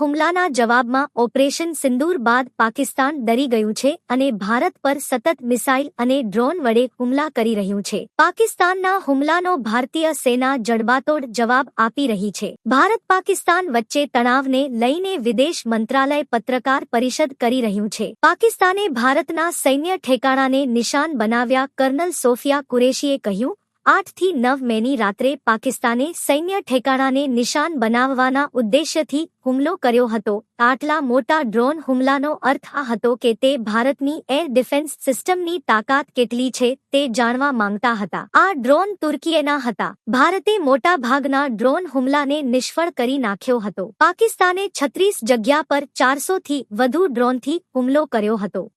હુમલાના જવાબમાં ઓપરેશન સિંદૂર બાદ પાકિસ્તાન ડરી ગયું છે અને ભારત પર સતત મિસાઇલ અને ડ્રોન વડે હુમલા કરી રહ્યું છે. પાકિસ્તાનના હુમલાનો ભારતીય સેના જડબાતોડ જવાબ આપી રહી છે. ભારત પાકિસ્તાન વચ્ચે તણાવને લઈને વિદેશ મંત્રાલય પત્રકાર પરિષદ કરી રહ્યું છે. પાકિસ્તાને ભારતના સૈન્ય ઠેકાણાને નિશાન બનાવ્યા કર્નલ સોફિયા કુરેશીએ કહ્યું આઠથી નવ મેની રાત્રે પાકિસ્તાને સૈન્ય ઠેકાણાને નિશાન બનાવવાના ઉદ્દેશ્યથી હુમલો કર્યો હતો. આટલા મોટા ડ્રોન હુમલાનો અર્થ આ હતો કે તે ભારતની એર ડિફેન્સ સિસ્ટમની તાકાત કેટલી છે તે જાણવા માંગતા હતા. આ ડ્રોન તુર્કીએના હતા. ભારતે મોટા ભાગના ડ્રોન હુમલાને નિષ્ફળ કરી નાખ્યો હતો. પાકિસ્તાને છત્રીસ જગ્યા પર ચારસોથી વધુ ડ્રોનથી હુમલો કર્યો હતો.